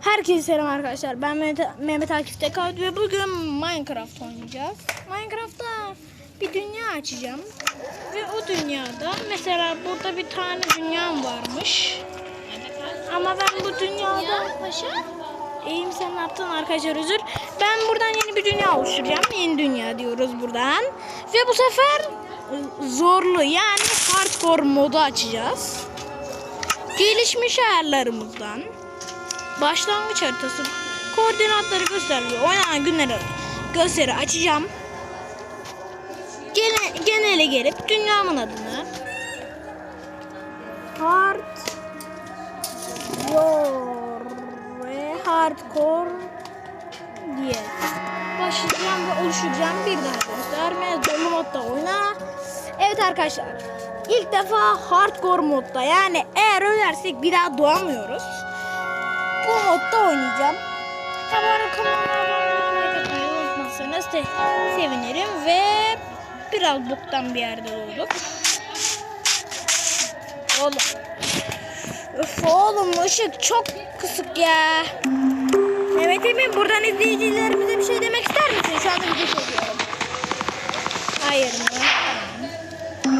Herkese selam arkadaşlar. Ben Mehmet, Mehmet Akif Tekavut ve bugün Minecraft oynayacağız. Minecraft'ta bir dünya açacağım. Ve o dünyada mesela burada bir tane dünyam varmış. Ama ben bu dünyada... Paşa. İyiyim sen ne yaptın arkadaşlar özür. Ben buradan yeni bir dünya oluşturacağım. Yeni dünya diyoruz buradan. Ve bu sefer zorlu yani hardcore modu açacağız. Gelişmiş ayarlarımızdan başlangıç haritası koordinatları gösteriyor. Oynanan günleri gösteri açacağım. Gene, genele gelip dünyamın adını hard ve hardcore diye başlayacağım ve oluşturacağım bir daha gösterme zorlu modda oyna. Evet arkadaşlar ilk defa hardcore modda yani eğer ölersek bir daha doğamıyoruz. Bu modda oynayacım. Hemen kanalıma unutmazsanız de sevinirim ve biraz boktan bir yerde doğduk. Oğlum. Öf oğlum ışık çok kısık ya. Evet Emin buradan izleyicilerimize bir şey demek ister misin? Şu anda video çekiyorum. Hayır mı?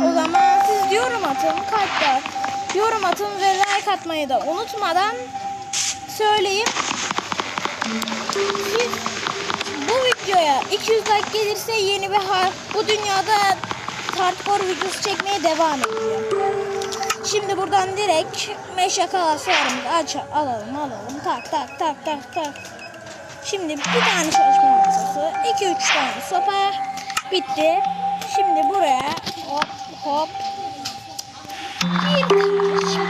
O zaman siz yorum atın kalpler. Yorum atın ve like atmayı da unutmadan söyleyeyim. Siz bu videoya 200 like gelirse yeni bir har bu dünyada hardcore videosu çekmeye devam edeceğim. Şimdi buradan direkt meşe kalaslarımızı aç alalım alalım tak tak tak tak tak. Şimdi bir tane çalışma masası, 2-3 tane sopa bitti. Şimdi buraya hop hop bir,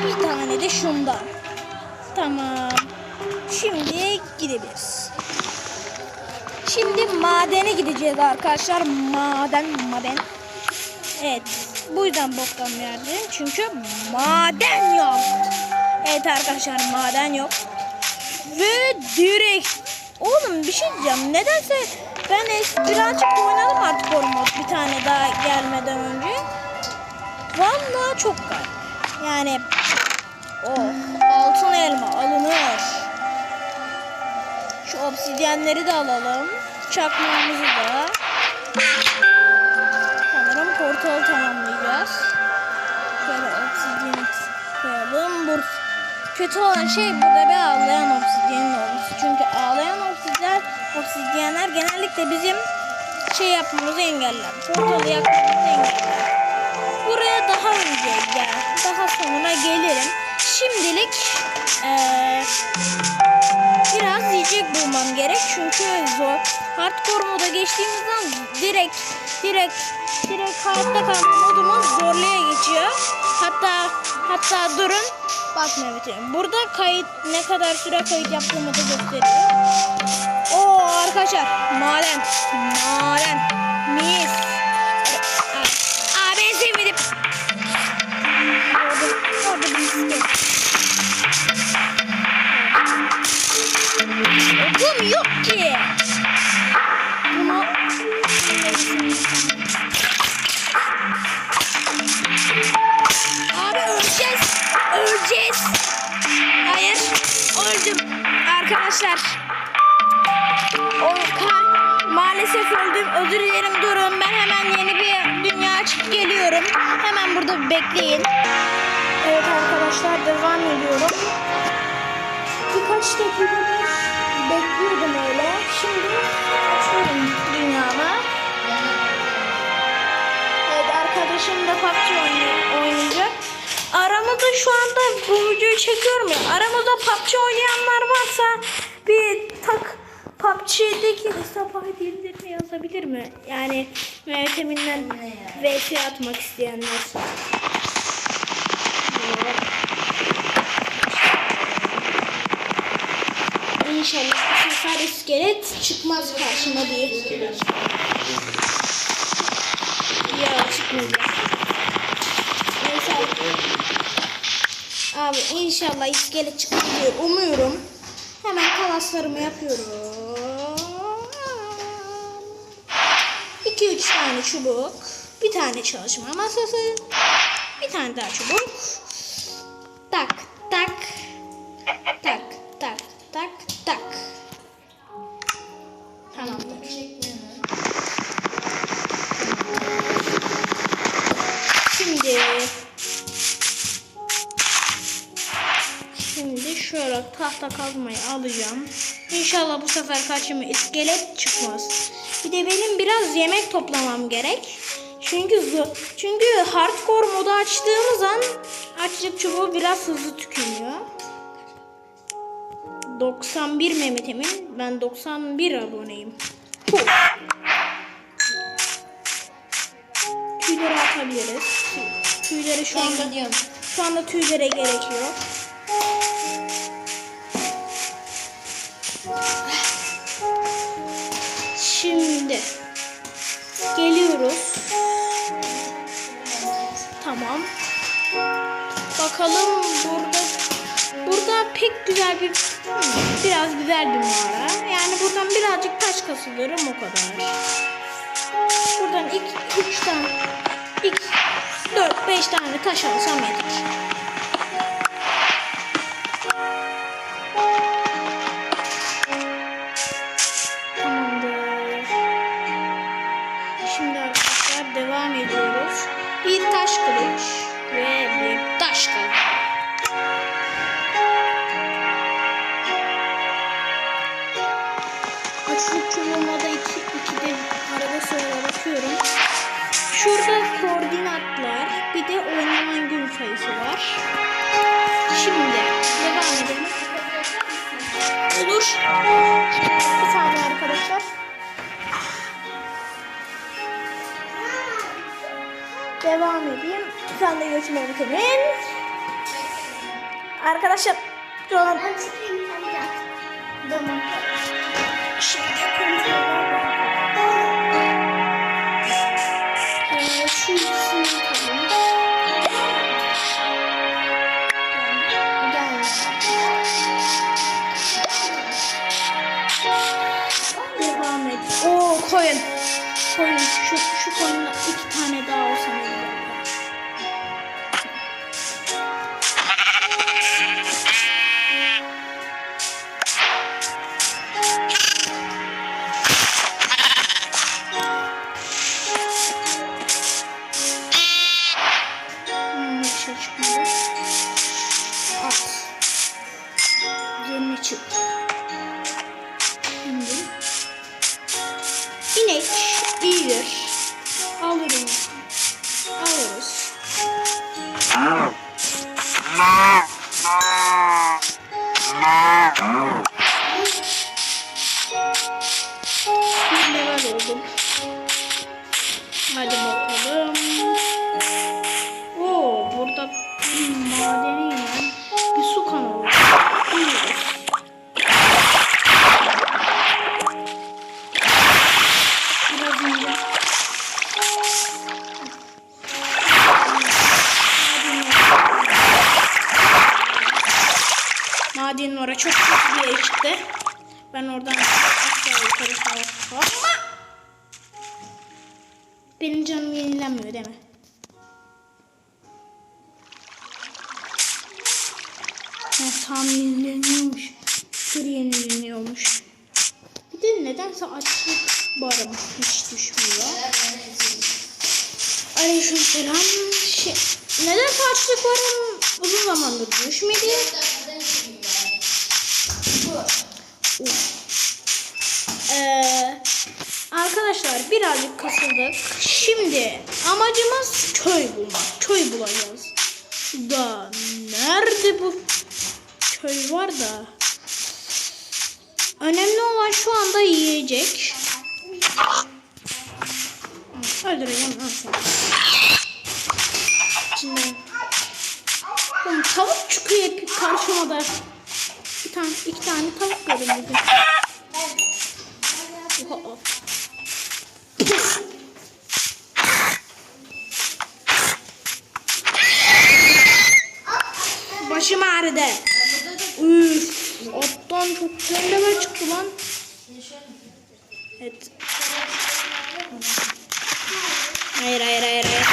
bir tane de şundan. Tamam. Şimdi gidebiliriz. Şimdi madene gideceğiz arkadaşlar. Maden, maden. Evet. Bu yüzden boktan bir yerdeyim. Çünkü maden yok. Evet arkadaşlar maden yok. Ve direkt. Oğlum bir şey diyeceğim. Nedense ben birazcık oynadım artık o mod bir tane daha gelmeden önce. Vallahi çok garip. Yani oh altın elma alınıyor. Şu obsidyenleri de alalım. Çakmağımızı da. Sanırım portalı tamamlayacağız. Şöyle obsidyen koyalım. Bur Kötü olan şey burada bir ağlayan obsidyenin olması. Çünkü ağlayan obsidyen, obsidyenler genellikle bizim şey yapmamızı engeller. Portalı yakmamızı engeller. Buraya daha önce gel. Daha sonra gelirim. Şimdilik eee, biraz yiyecek bulmam gerek. Çünkü zor. Hardcore moda geçtiğimizden direkt direkt direkt hayatta kalma modumuz zorluğa geçiyor. Hatta hatta durun. Bak Mehmet'im. Burada kayıt ne kadar süre kayıt yaptığımı da gösteriyor. Oo arkadaşlar maden maden mis. Açıp geliyorum. Hemen burada bekleyin. Evet arkadaşlar devam ediyorum. Birkaç dakikadır bekliyordum öyle. Şimdi açıyorum dünyama. Evet arkadaşım da PUBG oynay- oynayacak. Aramızda şu anda bu videoyu çekiyorum ya. Aramızda PUBG oynayanlar varsa bir tak PUBG'deki hesap ID'lerini yazabilir mi? Yani Mehmet Emin'den VS atmak isteyenler. İnşallah bu sefer iskelet çıkmaz karşıma diye. Ya çıkmayacak. Neyse abi. İnşallah iskelet çıkar diye umuyorum. Hemen kalaslarımı yapıyorum. 8 tane çubuk, bir tane çalışma masası, bir tane daha çubuk. Tak tak tak tak tak tak. Tamamdır. Şimdi Şimdi şöyle tahta kazmayı alacağım. İnşallah bu sefer karşıma iskelet çıkmaz. Bir de benim biraz yemek toplamam gerek. Çünkü çünkü hardcore modu açtığımız an açlık çubuğu biraz hızlı tükeniyor. 91 Mehmet Emin. Ben 91 aboneyim. Tüyleri atabiliriz. Tüy- Tüyleri şu anda gidiyorum. şu anda tüylere gerek yok. Şimdi geliyoruz. Tamam. Bakalım burada burada pek güzel bir biraz güzel bir mağara. Yani buradan birazcık taş kasılırım o kadar. Buradan iki, üç tane, iki, dört, beş tane taş alsam yeter. Devam edeyim. Sen de götürme bitemin. Arkadaşlar. Tamam. Şimdi Şimdi. İyidir. Tam yenileniyormuş. Sır yenileniyormuş. Bir de nedense açlık barım hiç düşmüyor. Aleyküm selam. Şey, nedense açlık barım uzun zamandır düşmedi. Ee, arkadaşlar birazcık kasıldık. Şimdi amacımız köy bulmak. Köy bulacağız. Da nerede bu köy var da? Önemli olan şu anda yiyecek. Öldüreceğim al seni. Şimdi Oğlum, tavuk çıkıyor hep karşıma da. Bir tane, iki tane tavuk göründü. Oha. Başım ağrıdı. Üf, attan çok güzel çıktı lan. Evet. Hayır hayır hayır hayır.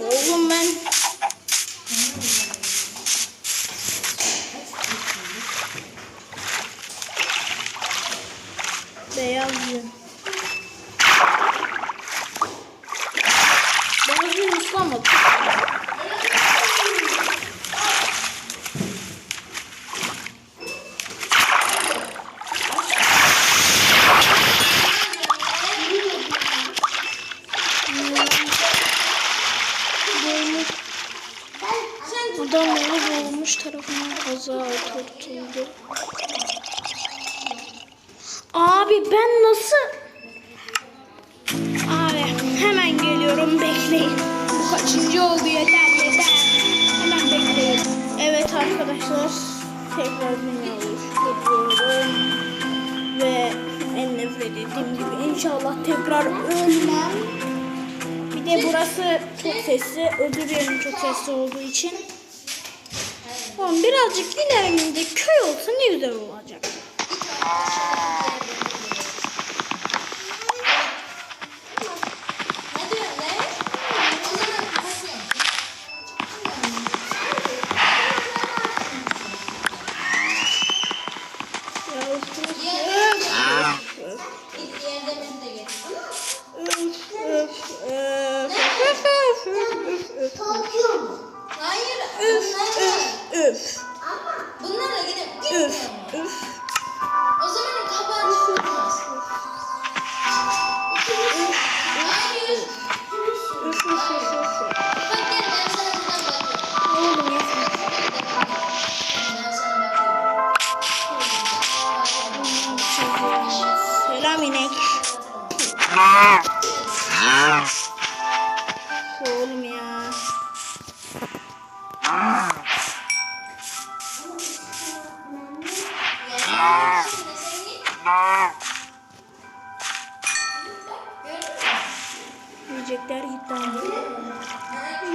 Oğlum ben beyaz yün. Beyaz yün ıslamadı. olmuş tarafına fazla oturtuldu. Abi ben nasıl... Abi geliyorum bekleyin. Bu kaçıncı oldu yeter yeter. Hemen bekleyin. Evet arkadaşlar tekrar dünya oluşturuyorum. Ve en nefret ettiğim gibi inşallah tekrar ölmem. Bir de burası çok sesli. Ödül yerim çok sesli olduğu için. Oğlum birazcık ilerimizde köy olsa ne güzel olacak. Yiyecekler gitti ama.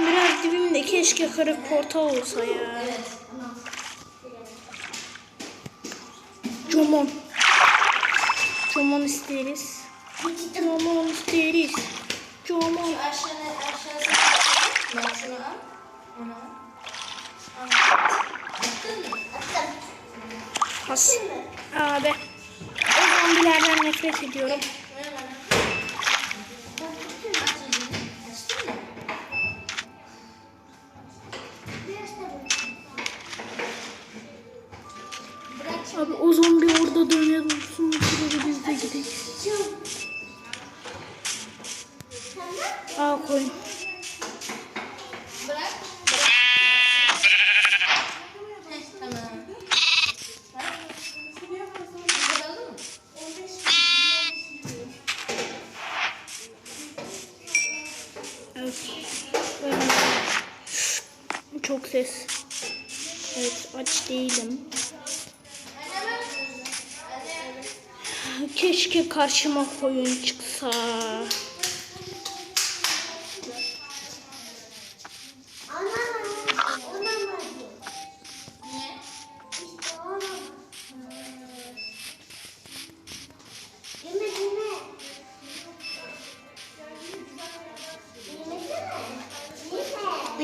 Biraz dibimde keşke kırık portal olsa ya. Comon. Comon isteriz. Comon isteriz. Comon. Aşağısına Bak şunu al. Onu al. Has. Abi. O zombilerden nefret ediyorum. Çok ses. Evet aç değilim. Keşke karşıma koyun çıksa.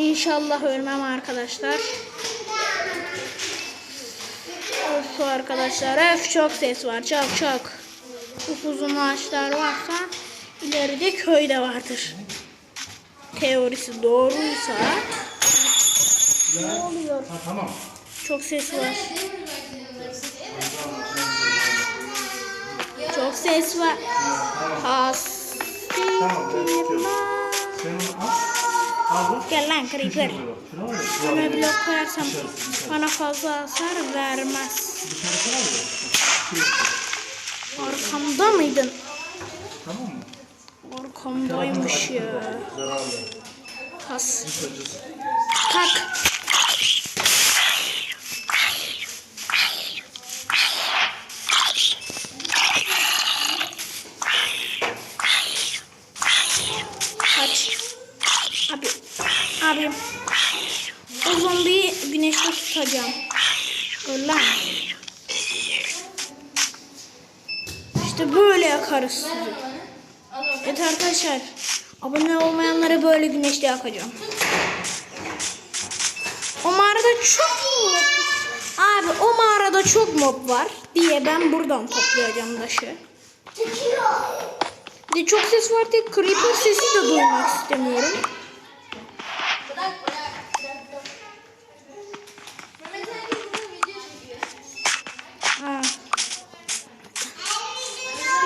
İnşallah ölmem arkadaşlar. Of arkadaşlar öf çok ses var çok çok. Upuzun ağaçlar varsa ileride köyde vardır. Teorisi doğruysa ne oluyor? Ha, tamam. Çok ses var. Çok ses var. Tamam tutuyorum. Hasbirullah. Sen onu al. Gel lan creeper. Üstüne blok koyarsam bana fazla hasar vermez. Arkamda mıydın? Tamam mı? Arkamdaymış ya. Acısı. Kalk. Kaç. Abi. Abi. O zombiyi Öl lan. İşte böyle yakarız sizi. Evet arkadaşlar. Abone olmayanlara böyle güneşte yakacağım. O mağarada çok mob. Abi o mağarada çok mob var diye ben buradan toplayacağım taşı. Bir de çok ses var diye creeper sesi de duymak istemiyorum. Bırak bırak. Mehmet Ali burada video çekiyor. Ha.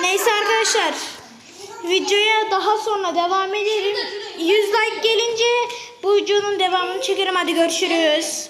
Neyse arkadaşlar. Videoya daha sonra devam edelim. 100 like gelince bu videonun devamını çekerim. Hadi görüşürüz.